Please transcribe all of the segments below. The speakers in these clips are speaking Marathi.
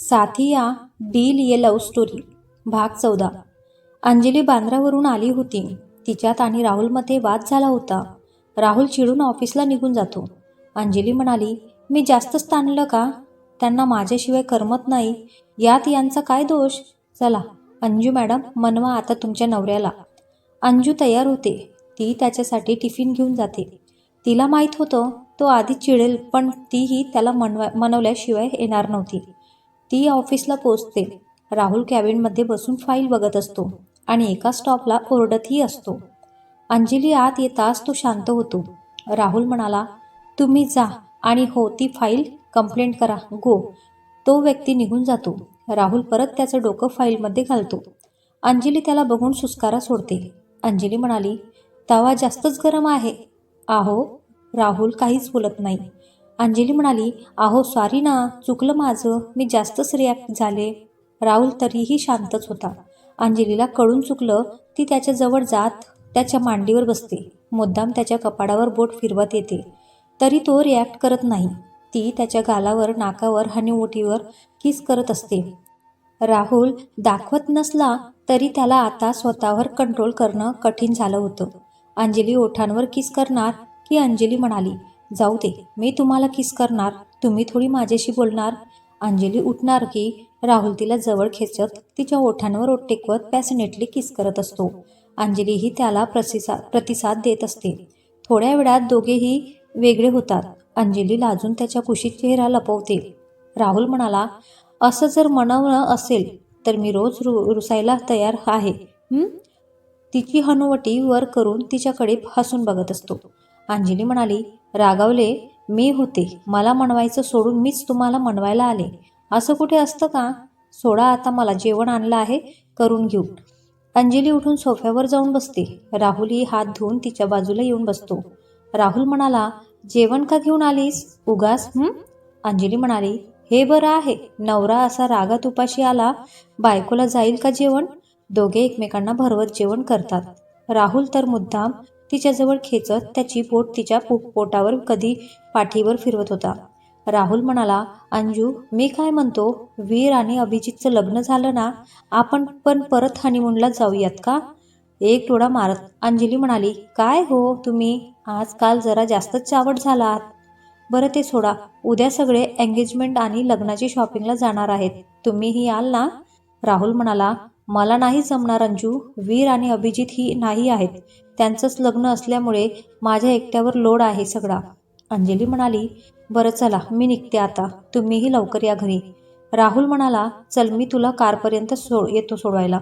साथिया डील ये लव्ह स्टोरी भाग चौदा. अंजली बांद्रावरून आली होती. तिच्यात आणि राहुलमध्ये वाद झाला होता. राहुल चिडून ऑफिसला निघून जातो. अंजली म्हणाली मी जास्तच ताणलं का? त्यांना माझ्याशिवाय करमत नाही. यात यांचा काय दोष? चला अंजू मॅडम मनवा आता तुमच्या नवऱ्याला. अंजू तयार होते. ती त्याच्यासाठी टिफिन घेऊन जाते. तिला माहीत होतं तो आधी चिडेल पण तीही त्याला मनवा मनवल्याशिवाय येणार नव्हती. ती ऑफिसला पोचते. राहुल कॅबिनमध्ये बसून फाईल बघत असतो आणि एका स्टॉपला ओरडतही असतो. अंजली आत येताच तो शांत होतो. राहुल म्हणाला तुम्ही जा आणि हो ती फाईल कंप्लेंट करा. गो. तो व्यक्ती निघून जातो. राहुल परत त्याचं डोकं फाईलमध्ये घालतो. अंजली त्याला बघून सुस्कारा सोडते. अंजली म्हणाली तवा जास्तच गरम आहे. आहो राहुल काहीच बोलत नाही. अंजली म्हणाली आहो सॉरी ना चुकलं माझं मी जास्तच रिॲक्ट झाले. राहुल तरीही शांतच होता. अंजलीला कळून चुकलं ती त्याच्याजवळ जात त्याच्या मांडीवर बसते. मुद्दाम त्याच्या कपाडावर बोट फिरवत येते. तरी तो रिॲक्ट करत नाही. ती त्याच्या गालावर नाकावर हनीमोटीवर किस करत असते. राहुल दाखवत नसला तरी त्याला आता स्वतःवर कंट्रोल करणं कठीण झालं होतं. अंजली ओठांवर किस करणार की अंजली म्हणाली जाऊ दे मी तुम्हाला किस करणार? तुम्ही थोडी माझ्याशी बोलणार? अंजली उठणार की राहुल तिला जवळ खेचत तिच्या ओठांवर ओठ टेकवत पॅसिनेटली किस करत असतो. अंजलीही त्याला प्रतिसाद प्रतिसाद देत असते. थोड्या वेळात दोघेही वेगळे होतात. अंजली लाजून त्याच्या कुशीत चेहरा लपवते. राहुल म्हणाला असं जर मनवणं असेल तर मी रोज रु रुसायला तयार आहे. तिची हनुवटी वर करून तिच्याकडे हसून बघत असतो. अंजली म्हणाली रागावले मी होते. मला म्हणवायचं सोडून मीच तुम्हाला म्हणवायला आले. असं कुठे असतं का? सोडा आता मला जेवण आणलं आहे करून घेऊ. अंजली उठून सोफ्यावर जाऊन बसते. राहुलही हात धुवून तिच्या बाजूला येऊन बसतो. राहुल म्हणाला जेवण का घेऊन आलीस? उगास हं? अंजली म्हणाली हे बरं आहे. नवरा असा रागात उपाशी आला बायकोला जाईल का जेवण? दोघे एकमेकांना भरवत जेवण करतात. राहुल तर मुद्दाम तिच्याजवळ खेचत त्याची बोट तिच्या पो पोटावर कधी पाठीवर फिरवत होता. राहुल म्हणाला अंजू मी काय म्हणतो? वीर आणि अभिजितचं लग्न झालं ना आपण पण परत हनीमूनला जाऊयात का? एक डोळा मारत अंजली म्हणाली. काय हो तुम्ही? आजकाल जरा जास्तच चावट झालात. बरं ते सोडा. उद्या सगळे एंगेजमेंट आणि लग्नाची शॉपिंगला जाणार आहेत. तुम्हीही याल ना? राहुल म्हणाला. मला नाही जमणार अंजू. वीर आणि अभिजित ही नाही आहेत. त्यांचंच लग्न असल्यामुळे माझ्या एकट्यावर लोड आहे सगळा. अंजली म्हणाली बरं चला मी निघते आता. तुम्हीही लवकर या घरी. राहुल म्हणाला चल मी तुला कारपर्यंत सोड येतो सोडवायला.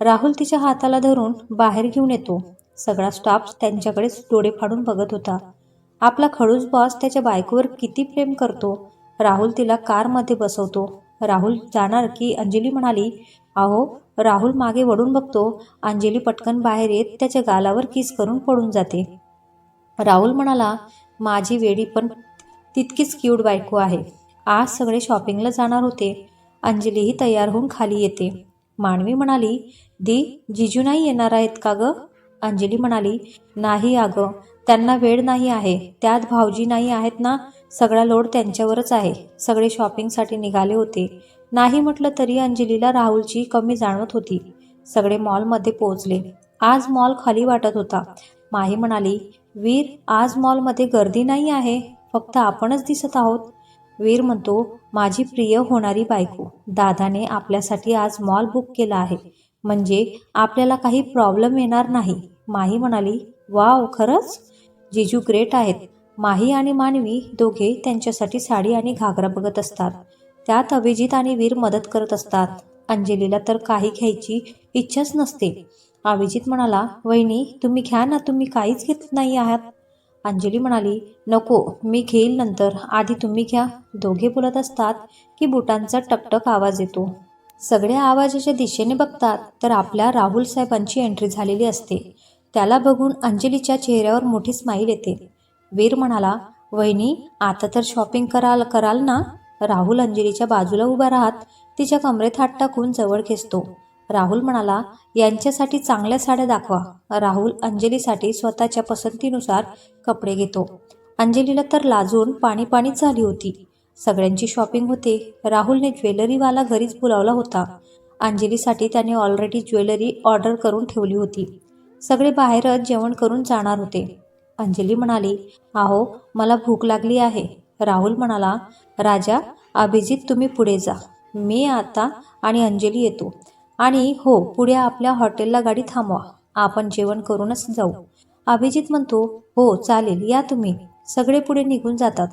राहुल तिच्या हाताला धरून बाहेर घेऊन येतो. सगळा स्टाफ त्यांच्याकडेच डोळे फाडून बघत होता. आपला खडूस बॉस त्याच्या बायकोवर किती प्रेम करतो. राहुल तिला कारमध्ये बसवतो. राहुल जाणार की अंजली म्हणाली अहो राहुल मागे वळून बघतो. अंजली पटकन बाहेर येत त्याच्या गालावर किस करून पडून जाते. राहुल म्हणाला माझी वेडी पण तितकीच क्यूट बायको आहे. आज सगळे शॉपिंगला जाणार होते. अंजलीही तयार होऊन खाली येते. मानवी म्हणाली दी जिजू नाही येणार आहेत का गं? अंजली म्हणाली नाही अगं त्यांना वेळ नाही आहे. त्यात भाऊजी नाही आहेत ना? सगळा लोड त्यांच्यावरच आहे. सगळे शॉपिंगसाठी निघाले होते. नाही म्हटलं तरी अंजलीला राहुलची कमी जाणवत होती. सगळे मॉलमध्ये पोहोचले. आज मॉल खाली वाटत होता. माही म्हणाली वीर आज मॉलमध्ये गर्दी नाही आहे. फक्त आपणच दिसत आहोत. वीर म्हणतो माझी प्रिय होणारी बायको. दादाने आपल्यासाठी आज मॉल बुक केला आहे. म्हणजे आपल्याला काही प्रॉब्लेम येणार नाही. माही म्हणाली वाव खरंच? जिजू ग्रेट आहेत. माही आणि मानवी दोघे त्यांच्यासाठी साडी आणि घागरा बघत असतात. त्यात अभिजित आणि वीर मदत करत असतात. अंजलीला तर काही घ्यायची इच्छाच नसते. अभिजित म्हणाला वहिनी तुम्ही घ्या ना तुम्ही काहीच घेत नाही आहात. अंजली म्हणाली नको मी घेईल नंतर. आधी तुम्ही घ्या. दोघे बोलत असतात की बुटांचा टकटक आवाज येतो. सगळ्या आवाजाच्या दिशेने बघतात तर आपल्या राहुल साहेबांची एंट्री झालेली असते. त्याला बघून अंजलीच्या चेहऱ्यावर मोठी स्माईल येते. वीर म्हणाला वहिनी आता तर शॉपिंग कराल कराल ना? राहुल अंजलीच्या बाजूला उभा राहत तिच्या कमरेत हात टाकून जवळ खेचतो. राहुल म्हणाला यांच्यासाठी चांगल्या साड्या दाखवा. राहुल अंजलीसाठी स्वतःच्या पसंतीनुसार कपडे घेतो. अंजलीला तर लाजून पाणी पाणीच झाली होती. सगळ्यांची शॉपिंग होते. राहुलने ज्वेलरीवाला घरीच बोलावला होता. अंजलीसाठी त्याने ऑलरेडी ज्वेलरी ऑर्डर करून ठेवली होती. सगळे बाहेरच जेवण करून जाणार होते. अंजली म्हणाली आहो मला भूक लागली आहे. राहुल म्हणाला राजा अभिजित तुम्ही पुढे जा. मी आता आणि अंजली येतो. आणि हो पुढे आपल्या हॉटेलला गाडी थांबवा. आपण जेवण करूनच जाऊ. अभिजित म्हणतो हो चालेल या तुम्ही. सगळे पुढे निघून जातात.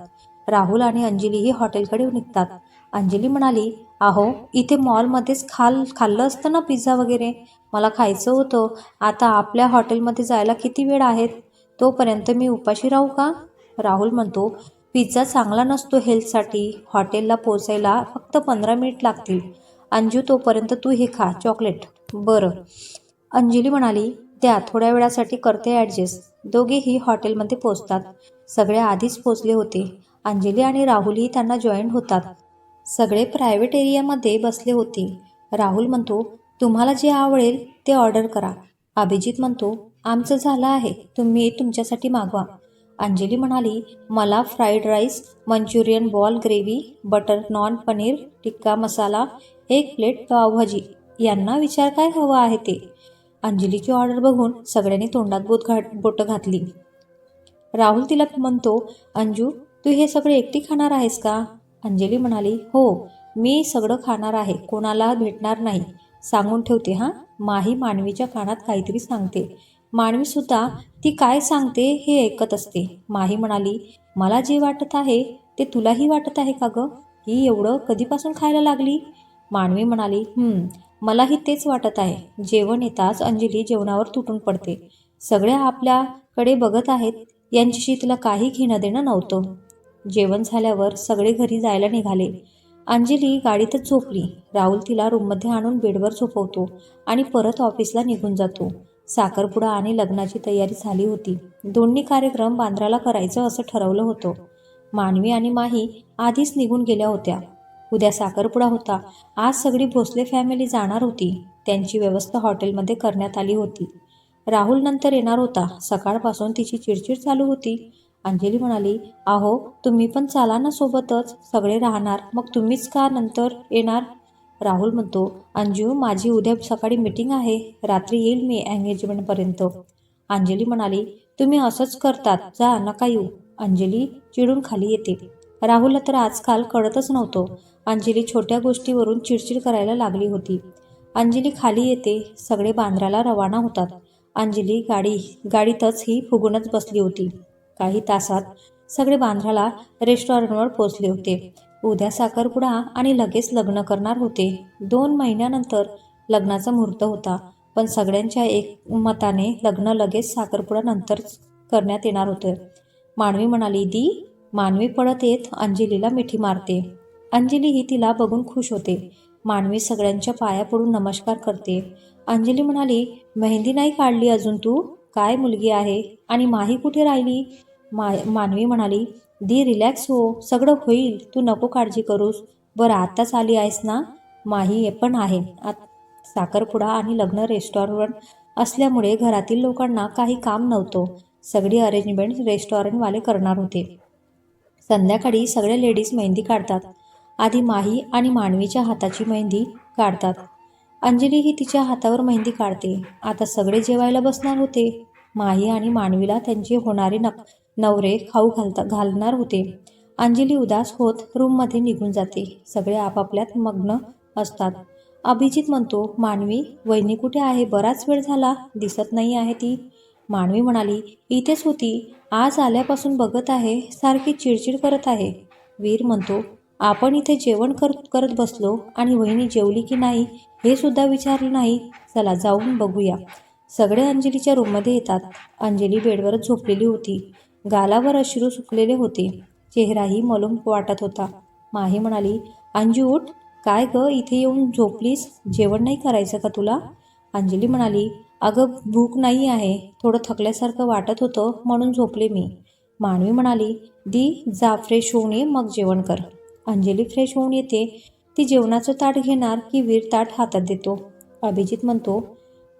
राहुल आणि अंजलीही हॉटेलकडे निघतात. अंजली म्हणाली अहो इथे मॉलमध्येच खाल खाल्लं असतं ना पिझ्झा वगैरे? मला खायचं होतं. आता आपल्या हॉटेलमध्ये जायला किती वेळ आहेत? तोपर्यंत मी उपाशी राहू का? राहुल म्हणतो पिझ्झा चांगला नसतो हेल्थसाठी हॉटेलला पोचायला फक्त पंधरा मिनिट लागतील. अंजू तोपर्यंत तू हे खा चॉकलेट. बरं. अंजली म्हणाली त्या थोड्या वेळासाठी करते ॲडजस्ट. दोघेही हॉटेलमध्ये पोचतात सगळे आधीच पोचले होते. अंजली आणि राहुलही त्यांना जॉईन होतात. सगळे प्रायव्हेट एरियामध्ये बसले होते. राहुल म्हणतो तुम्हाला जे आवडेल ते ऑर्डर करा. अभिजित म्हणतो आमचं झालं आहे. तुम्ही तुमच्यासाठी मागवा. अंजली म्हणाली मला fried rice Manchurian ball gravy butter naan paneer tikka masala एक प्लेट पावभाजी यांना विचार काय हवा आहे ते? अंजलीची ऑर्डर बघून सगळ्यांनी तोंडात बोट घाट बोटं घातली. राहुल तिला म्हणतो अंजू तू हे सगळे एकटी खाणार आहेस का? अंजली म्हणाली हो मी सगळं खाणार आहे कोणाला भेटणार नाही. सांगून ठेवते हां? माही मानवीच्या कानात काहीतरी सांगते. मानवीसुद्धा ती काय सांगते हे ऐकत असते. माही म्हणाली मला जे वाटत आहे ते तुलाही वाटत आहे का गं? ही एवढं कधीपासून खायला लागली? मानवी म्हणाली मलाही तेच वाटत आहे. जेवण येताच अंजली जेवणावर तुटून पडते. सगळ्या आपल्याकडे बघत आहेत यांच्याशी तिला काही घेणं देणं नव्हतं. जेवण झाल्यावर सगळे घरी जायला निघाले. अंजली गाडीतच झोपली. राहुल तिला रूममध्ये आणून बेडवर झोपवतो आणि परत ऑफिसला निघून जातो. साखरपुडा आणि लग्नाची तयारी झाली होती. दोन्ही कार्यक्रम बांद्राला करायचं असं ठरवलं होतं. मानवी आणि माही आधीच निघून गेल्या होत्या. उद्या साखरपुडा होता. आज सगळी भोसले फॅमिली जाणार होती. त्यांची व्यवस्था हॉटेलमध्ये करण्यात आली होती. राहुल नंतर येणार होता. सकाळपासून तिची चिडचिड चालू होती. अंजली म्हणाली अहो तुम्ही पण चाला ना सोबतच. सगळे राहणार. मग तुम्हीच का नंतर येणार? राहुल म्हणतो अंजू माझी उद्या सकाळी मीटिंग आहे. रात्री येईल मी एंगेजमेंटपर्यंत अंजली म्हणाली तुम्ही असंच करतात. जा नका येऊ. अंजली चिडून खाली येते. राहुलला तर आजकाल कळतच नव्हतं. अंजली छोट्या गोष्टीवरून चिडचिड करायला लागली होती. अंजली खाली येते. सगळे बांद्राला रवाना होतात. अंजली गाडी गाडीतच ही फुगूनच बसली होती. काही तासात सगळे बांद्राला रेस्टॉरंटवर पोचले होते. उद्या साखरपुडा आणि लगेच लग्न करणार होते. दोन महिन्यानंतर लग्नाचा मुहूर्त होता पण सगळ्यांच्या एक मताने लग्न लगेच साखरपुडा नंतरच करण्यात येणार होतं. मानवी म्हणाली दी मानवी पळत येत अंजलीला मिठी मारते. अंजली ही तिला बघून खुश होते. मानवी सगळ्यांच्या पाया पडून नमस्कार करते. अंजली म्हणाली मेहंदी नाही काढली अजून तू? काय मुलगी आहे? आणि माही कुठे राहिली? मा मानवी म्हणाली दी रिलॅक्स हो. सगळं होईल. तू नको काळजी करूस. बरं आत्ताच आली आहेस ना? माही पण आहे. आत साखरपुडा आणि लग्न रेस्टॉरंट असल्यामुळे घरातील लोकांना काही काम नव्हतं. सगळी अरेंजमेंट रेस्टॉरंटवाले करणार होते. संध्याकाळी सगळ्या लेडीज मेहंदी काढतात. आधी माही आणि मानवीच्या हाताची मेहंदी काढतात. अंजली ही तिच्या हातावर मेहंदी काढते. आता सगळे जेवायला बसणार होते. माही आणि मानवीला त्यांचे होणारे नक नवरे खाऊ घालता घालणार होते. अंजली उदास होत रूममध्ये निघून जाते. सगळे आपापल्यात मग्न असतात. अभिजित म्हणतो मानवी वहिनी कुठे आहे? बराच वेळ झाला. दिसत नाही आहे ती. मानवी म्हणाली इथेच होती. आज आल्यापासून बघत आहे. सारखी चिडचिड करत आहे. वीर म्हणतो आपण इथे जेवण कर करत बसलो आणि वहिनी जेवली की नाही? हे सुद्धा विचारलं नाही. चला जाऊन बघूया. सगळे अंजलीच्या रूममध्ये येतात. अंजली बेडवरच झोपलेली होती. गालावर अश्रू सुकलेले होते. चेहराही मलूम वाटत होता. माही म्हणाली अंजू उठ. काय ग इथे येऊन झोपलीस? जेवण नाही करायचं का तुला? अंजली म्हणाली अगं भूक नाही आहे. थोडं थकल्यासारखं वाटत होतं म्हणून झोपले मी. मानवी म्हणाली दी जा फ्रेश होऊन ये मग जेवण कर. अंजली फ्रेश होऊन येते. ती जेवणाचं ताट घेणार की वीर ताट हातात देतो. अभिजित म्हणतो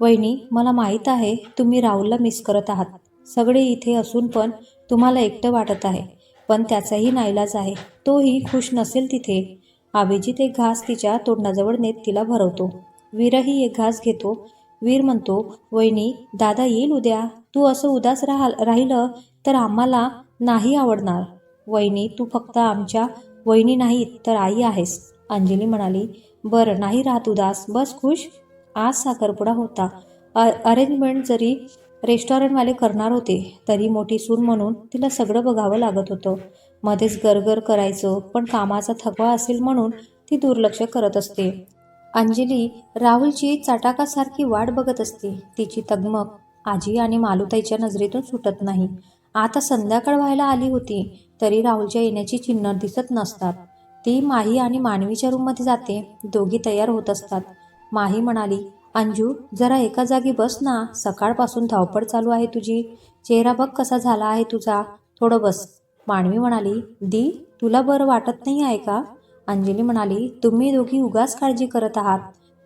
वहिनी मला माहीत आहे तुम्ही राहुलला मिस करत आहात. सगळे इथे असून पण तुम्हाला एकटं वाटत आहे पण त्याचाही नाईलाज आहे. तोही खुश नसेल तिथे. आबेजीत एक घास तिच्या तोंडाजवळ नेत तिला भरवतो. वीरही एक घास घेतो. वीर म्हणतो वहिनी दादा येईल उद्या? तू असं उदास राहा राहिलं तर आम्हाला नाही आवडणार. वहिनी तू फक्त आमच्या वहिनी नाहीत तर आई आहेस. अंजली म्हणाली बरं नाही राहत उदास. बस खुश. आज साखरपुडा होता. अ अरेंजमेंट जरी रेस्टॉरंटवाले करणार होते तरी मोठी सून म्हणून तिला सगळं बघावं लागत होतं. मध्येच गरगर करायचं पण कामाचा थकवा असेल म्हणून ती दुर्लक्ष करत असते. अंजली राहुलची चाटाकासारखी वाट बघत असते. तिची तगमग आजी आणि मालुताईच्या नजरेतून सुटत नाही. आता संध्याकाळ व्हायला आली होती तरी राहुलच्या येण्याची चिन्ह दिसत नसतात. ती माही आणि मानवीच्या रूममध्ये जाते. दोघी तयार होत असतात. माही म्हणाली अंजू जरा एका जागी बस ना. सकाळपासून धावपळ चालू आहे तुझी. चेहरा बघ कसा झाला आहे तुझा. थोडं बस. मानवी म्हणाली दी तुला बरं वाटत नाही आहे का? अंजली म्हणाली तुम्ही दोघी उगाच काळजी करत आहात.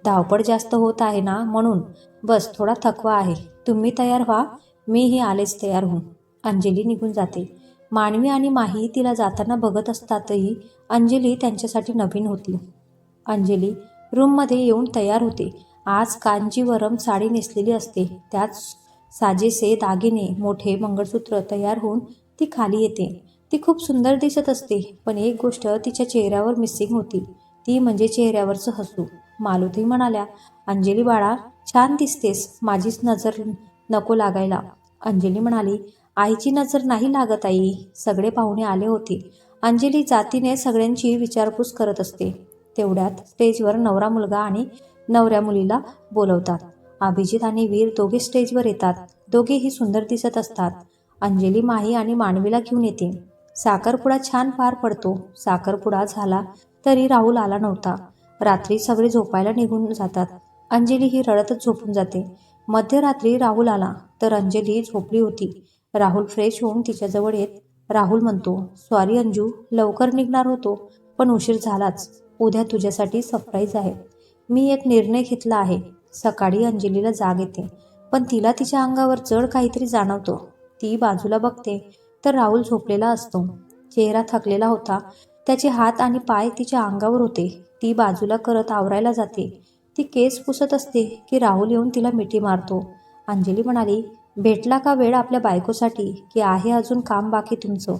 धावपळ जास्त होत आहे ना म्हणून. बस थोडा थकवा आहे. तुम्ही तयार व्हा. मीही आलेच तयार होऊन. अंजली निघून जाते. मानवी आणि माही तिला जाताना बघत असतातही अंजली त्यांच्यासाठी नवीन होती. अंजली रूममध्ये येऊन तयार होते. आज कांजीवरम साडी नेसलेली असते. त्यात साजेसे दागिने मोठे मंगळसूत्र तयार होऊन ती खाली येते. ती खूप सुंदर दिसत असते पण एक गोष्ट तिच्या चेहऱ्यावर मिसिंग होती. ती म्हणजे चेहऱ्यावरचं हसू. मालुती म्हणाल्या अंजली बाळा छान दिसतेस. माझीच नजर नको लागायला. अंजली म्हणाली आईची नजर नाही लागत आई. सगळे पाहुणे आले होते. अंजली जातीने सगळ्यांची विचारपूस करत असते. तेवढ्यात स्टेजवर नवरा मुलगा आणि नवऱ्या मुलीला बोलवतात. अभिजित आणि वीर दोघे स्टेजवर येतात. दोघेही सुंदर दिसत असतात. अंजली माही आणि मानवीला घेऊन येते. साखरपुडा छान पार पडतो. साखरपुडा झाला तरी राहुल आला नव्हता. रात्री सगळे झोपायला निघून जातात. अंजली ही रडतच झोपून जाते. मध्यरात्री राहुल आला तर अंजली झोपली होती. राहुल फ्रेश होऊन तिच्याजवळ येत राहुल म्हणतो सॉरी अंजू लवकर निघणार होतो पण उशीर झालाच. उद्या तुझ्यासाठी सरप्राईज आहे. मी एक निर्णय घेतला आहे. सकाळी अंजलीला जाग येते. पण तिला तिच्या अंगावर जड काहीतरी जाणवतो. ती बाजूला बघते. तर राहुल झोपलेला असतो. चेहरा थकलेला होता. त्याचे हात आणि पाय तिच्या अंगावर होते. ती बाजूला करत आवरायला जाते. ती केस पुसत असते की राहुल येऊन तिला मिठी मारतो. अंजली म्हणाली भेटला का वेळ आपल्या बायकोसाठी? की आहे अजून काम बाकी तुमचं?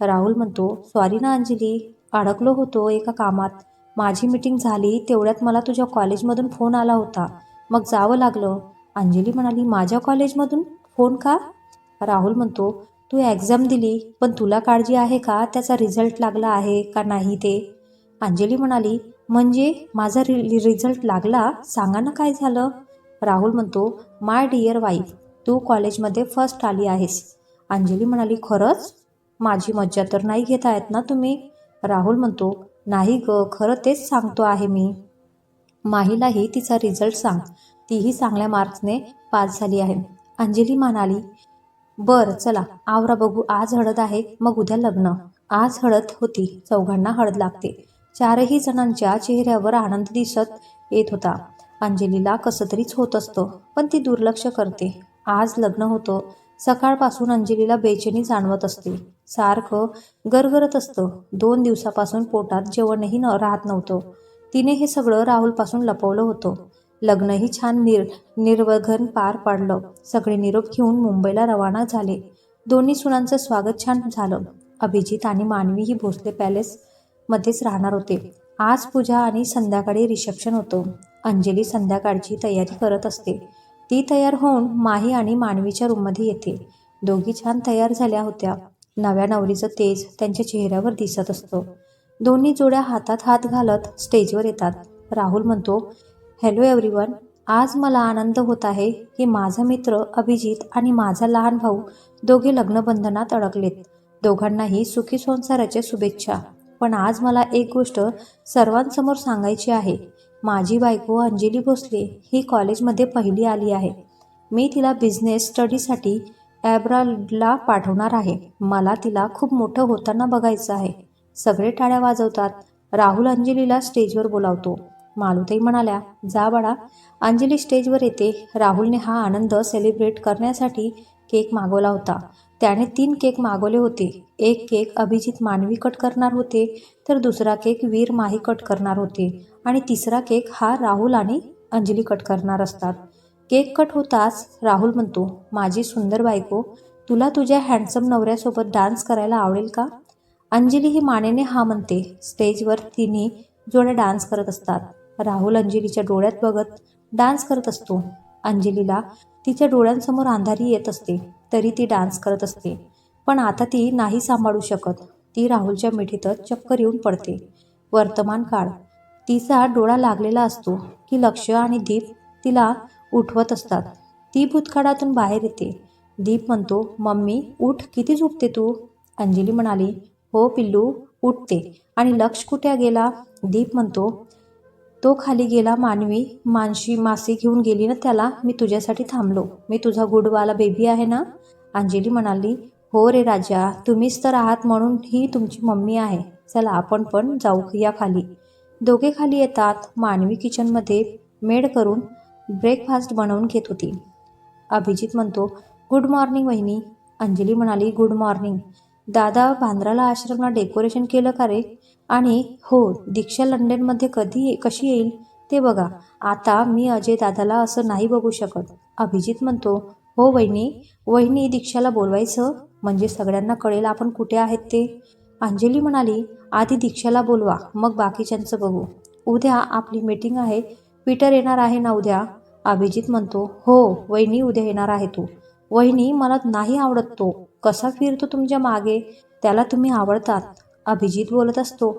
राहुल म्हणतो सॉरी ना अंजली. अडकलो होतो एका कामात. माझी मीटिंग झाली तेवढ्यात मला तुझ्या कॉलेजमधून फोन आला होता. मग जावं लागलं. अंजली म्हणाली माझ्या कॉलेजमधून फोन का? राहुल म्हणतो तू एक्झाम दिली पण तुला काळजी आहे का? त्याचा रिझल्ट लागला आहे का नाही ते? अंजली म्हणाली म्हणजे माझा रि रिझल्ट लागला? सांगा ना काय झालं? राहुल म्हणतो माय डिअर वाईफ तू कॉलेजमध्ये फर्स्ट आली आहेस. अंजली म्हणाली खरंच? माझी मज्जा तर नाही घेत आहेत ना तुम्ही? राहुल म्हणतो नाही ग खरं तेच सांगतो आहे मी. माहीलाही तिचा रिझल्ट सांग. तीही चांगल्या मार्क्सने पास झाली आहे. अंजली म्हणाली बर चला आवरा बघू आज हळद आहे मग उद्या लग्न. आज हळद होती चौघांना हळद लागते. चारही जणांच्या चेहऱ्यावर आनंद दिसत येत होता. अंजलीला कसं तरीच होत असतं पण ती दुर्लक्ष करते. आज लग्न होतं सकाळपासून अंजलीला बेचैनी जाणवत असते. सारखं गरगरत असतं. दोन दिवसापासून पोटात जेवणही न राहत नव्हतं. तिने हे सगळं राहुलपासून लपवलं होतं. लग्नही छान निर निर्वघन पार पाडलं. सगळे निरोप घेऊन मुंबईला रवाना झाले. दोन्ही सुनांचं स्वागत छान झालं. अभिजित आणि मानवीही भोसले पॅलेसमध्येच राहणार होते. आज पूजा आणि संध्याकाळी रिसेप्शन होतं. अंजली संध्याकाळची तयारी करत असते. ती तयार होऊन माही आणि मानवीच्या रूममध्ये येते. दोघी छान तयार झाल्या होत्या. नव्या नवरीचं तेज त्यांच्या चेहऱ्यावर दिसत असतं. दोन्ही जोड्या हातात हात घालत स्टेजवर येतात. राहुल म्हणतो हॅलो एव्हरीवन आज मला आनंद होत आहे की माझा मित्र अभिजित आणि माझा लहान भाऊ दोघे लग्नबंधनात अडकलेत. दोघांनाही सुखी संसाराच्या शुभेच्छा. पण आज मला एक गोष्ट सर्वांसमोर सांगायची आहे. माझी बायको अंजली भोसले ही कॉलेजमध्ये पहिली आली आहे. मी तिला बिझनेस स्टडीसाठी ॲब्राडला पाठवणार आहे. मला तिला खूप मोठं होताना बघायचं आहे. सगळे टाळ्या वाजवतात. राहुल अंजलीला स्टेजवर बोलावतो. मालुताई म्हणाल्या जा बाळा. अंजली स्टेजवर येते. राहुलने हा आनंद सेलिब्रेट करण्यासाठी केक मागवला होता. त्याने तीन केक मागवले होते. एक केक अभिजित मानवी कट करणार होते तर दुसरा केक वीर माही कट करणार होते आणि तिसरा केक हा राहुल आणि अंजली कट करणार असतात. केक कट होताच राहुल म्हणतो माझी सुंदर बायको तुला तुझ्या हँडसम नवऱ्यासोबत डान्स करायला आवडेल का? अंजली ही मानेने हा म्हणते. स्टेजवर तिन्ही जोड्या डान्स करत असतात. राहुल अंजलीच्या डोळ्यात बघत डान्स करत असतो. अंजलीला तिच्या डोळ्यांसमोर अंधारी येत असते तरी ती डान्स करत असते. पण आता ती नाही सांभाळू शकत. ती राहुलच्या मिठीतच चक्कर येऊन पडते. वर्तमान काळ. तिचा डोळा लागलेला असतो की लक्ष आणि दीप तिला उठवत असतात. ती भूतकाळातून बाहेर येते. दीप म्हणतो मम्मी उठ किती झोपते तू? अंजली म्हणाली हो पिल्लू उठते. आणि लक्ष कुठे गेला? दीप म्हणतो तो खाली गेला मानवी. मानशी मासे घेऊन गेली ना त्याला. मी तुझ्यासाठी थांबलो. मी तुझा गुडवाला बेबी आहे ना? अंजली म्हणाली हो रे राजा तुम्हीच तर आहात म्हणून ही तुमची मम्मी आहे. चला आपण पण जाऊ या खाली. दोघे खाली येतात. मानवी किचनमध्ये मेड करून ब्रेकफास्ट बनवून घेत होती. अभिजित म्हणतो गुड मॉर्निंग वहिनी. अंजली म्हणाली गुड मॉर्निंग दादा बांद्राला आश्रमला डेकोरेशन केलं का रे? आणि हो दीक्षा लंडनमध्ये कधी कशी येईल? ते बघा. आता मी अजय दादाला असं नाही बघू शकत. अभिजित म्हणतो हो वहिनी वहिनी दीक्षाला बोलवायचं? म्हणजे सगळ्यांना कळेल आपण कुठे आहेत ते. अंजली म्हणाली आधी दीक्षाला बोलवा मग बाकीच्यांचं बघू. उद्या आपली मीटिंग आहे. पीटर येणार आहे ना उद्या? अभिजित म्हणतो हो वहिनी उद्या येणार आहे तू. वहिनी मला नाही आवडत तो. कसा फिरतो तुमच्या मागे? त्याला तुम्ही आवडतात. अभिजित बोलत असतो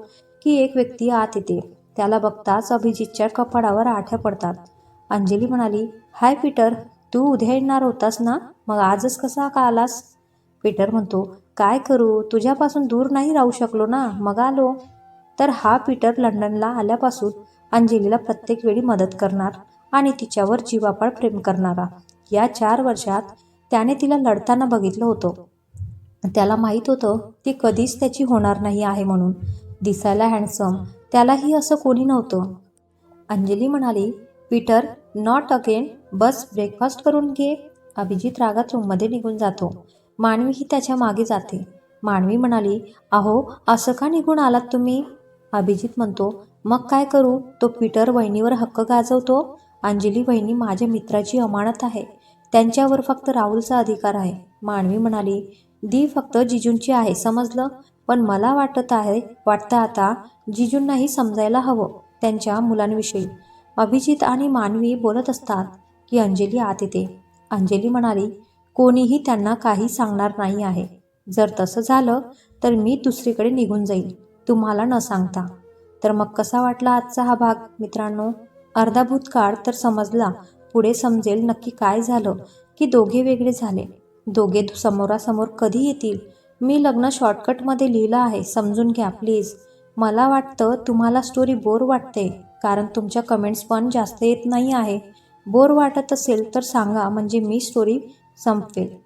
की एक व्यक्ती आत येते. त्याला बघताच अभिजितच्या कपाडावर आठ्या पडतात. अंजली म्हणाली हाय पीटर तू उद्या येणार होतास ना? मग आजच कसा का आलास? पीटर म्हणतो काय करू? तुझ्यापासून दूर नाही राहू शकलो ना? मग आलो. तर हा पीटर लंडनला आल्यापासून अंजलीला प्रत्येक वेळी मदत करणार आणि तिच्यावर जीवापाड प्रेम करणारा. या चार वर्षात त्याने तिला लढताना बघितलं होतं. त्याला माहीत होतं ती कधीच त्याची होणार नाही आहे म्हणून. दिसायला हँडसम त्यालाही असं कोणी नव्हतं. अंजली म्हणाली पीटर नॉट अगेन बस ब्रेकफास्ट करून घे. अभिजित रागात रूममध्ये निघून जातो. मानवीही त्याच्यामागे जाते. मानवी म्हणाली अहो असं का निघून आलात तुम्ही? अभिजित म्हणतो मग काय करू? तो पीटर वहिनीवर हक्क गाजवतो. अंजली वहिनी माझ्या मित्राची अमानत आहे. त्यांच्यावर फक्त राहुलचा अधिकार आहे. मानवी म्हणाली दी फक्त जिजूंची आहे समजलं? पण मला वाटत आहे वाटतं आता जिजूंनाही समजायला हवं त्यांच्या मुलांविषयी. अभिजित आणि मानवी बोलत असतात की अंजली आत येते. अंजली म्हणाली कोणीही त्यांना काही सांगणार नाही आहे. जर तसं झालं तर मी दुसरीकडे निघून जाईल. तुम्हाला न सांगता. तर मग कसा वाटला आजचा हा भाग मित्रांनो? अर्धा भूतकाळ तर समजला. पुढे समजेल नक्की काय झालं की दोघे वेगळे झाले. दोघे समोरासमोर कधी येतील? मी लग्न शॉर्टकटमध्ये लिहिलं आहे समजून घ्या प्लीज मला वाटतं तुम्हाला स्टोरी बोर वाटते कारण तुमच्या कमेंट्स पण जास्त येत नाही आहे. बोर वाटत असेल तर सांगा म्हणजे मी स्टोरी संपवेल.